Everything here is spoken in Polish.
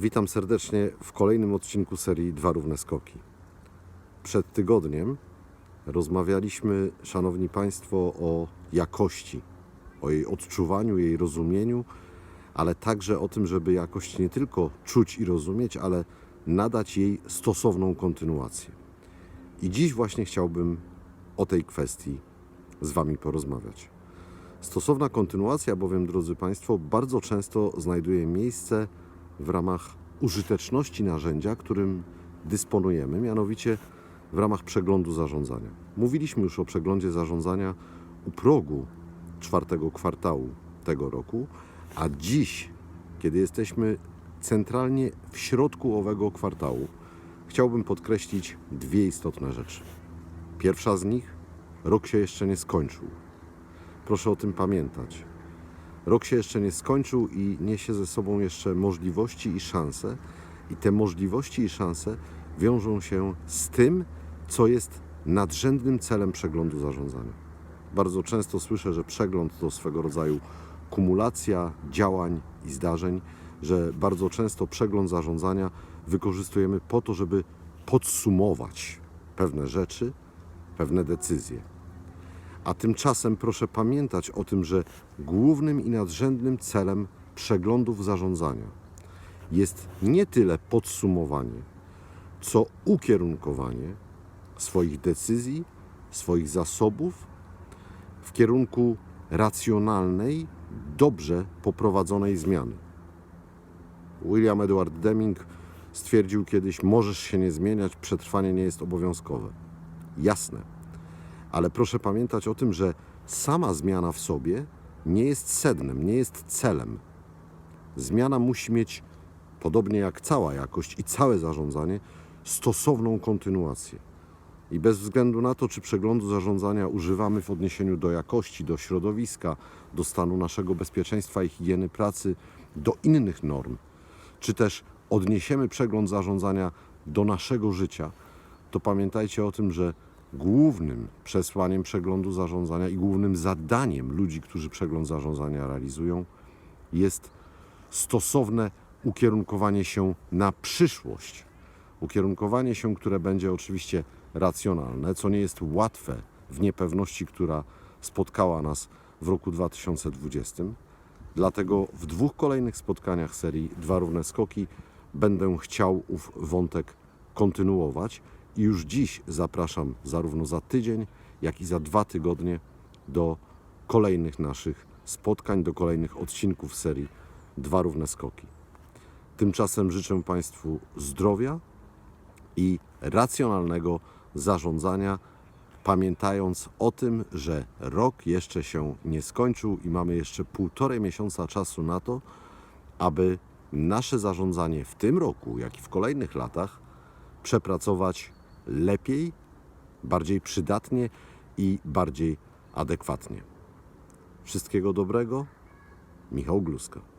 Witam serdecznie w kolejnym odcinku serii Dwa Równe Skoki. Przed tygodniem rozmawialiśmy, Szanowni Państwo, o jakości, o jej odczuwaniu, jej rozumieniu, ale także o tym, żeby jakość nie tylko czuć i rozumieć, ale nadać jej stosowną kontynuację. I dziś właśnie chciałbym o tej kwestii z Wami porozmawiać. Stosowna kontynuacja, bowiem, drodzy Państwo, bardzo często znajduje miejsce w ramach użyteczności narzędzia, którym dysponujemy, mianowicie w ramach przeglądu zarządzania. Mówiliśmy już o przeglądzie zarządzania u progu czwartego kwartału tego roku, a dziś, kiedy jesteśmy centralnie w środku owego kwartału, chciałbym podkreślić dwie istotne rzeczy. Pierwsza z nich, rok się jeszcze nie skończył. Proszę o tym pamiętać. Rok się jeszcze nie skończył i niesie ze sobą jeszcze możliwości i szanse. I te możliwości i szanse wiążą się z tym, co jest nadrzędnym celem przeglądu zarządzania. Bardzo często słyszę, że przegląd to swego rodzaju kumulacja działań i zdarzeń, że bardzo często przegląd zarządzania wykorzystujemy po to, żeby podsumować pewne rzeczy, pewne decyzje. A tymczasem proszę pamiętać o tym, że głównym i nadrzędnym celem przeglądów zarządzania jest nie tyle podsumowanie, co ukierunkowanie swoich decyzji, swoich zasobów w kierunku racjonalnej, dobrze poprowadzonej zmiany. William Edward Deming stwierdził kiedyś: Możesz się nie zmieniać, przetrwanie nie jest obowiązkowe. Jasne ale proszę pamiętać o tym, że sama zmiana w sobie nie jest sednem, nie jest celem. Zmiana musi mieć, podobnie jak cała jakość i całe zarządzanie, stosowną kontynuację. I bez względu na to, czy przeglądu zarządzania używamy w odniesieniu do jakości, do środowiska, do stanu naszego bezpieczeństwa i higieny pracy, do innych norm, czy też odniesiemy przegląd zarządzania do naszego życia, to pamiętajcie o tym, że głównym przesłaniem przeglądu zarządzania i głównym zadaniem ludzi, którzy przegląd zarządzania realizują, jest stosowne ukierunkowanie się na przyszłość. Ukierunkowanie się, które będzie oczywiście racjonalne, co nie jest łatwe w niepewności, która spotkała nas w roku 2020. Dlatego w dwóch kolejnych spotkaniach serii Dwa Równe Skoki będę chciał ów wątek kontynuować i już dziś zapraszam zarówno za tydzień, jak i za dwa tygodnie do kolejnych naszych spotkań, do kolejnych odcinków serii Dwa Równe Skoki. Tymczasem życzę Państwu zdrowia i racjonalnego zarządzania, pamiętając o tym, że rok jeszcze się nie skończył i mamy jeszcze półtorej miesiąca czasu na to, aby nasze zarządzanie w tym roku, jak i w kolejnych latach przepracować lepiej, bardziej przydatnie i bardziej adekwatnie. Wszystkiego dobrego, Michał Gluska.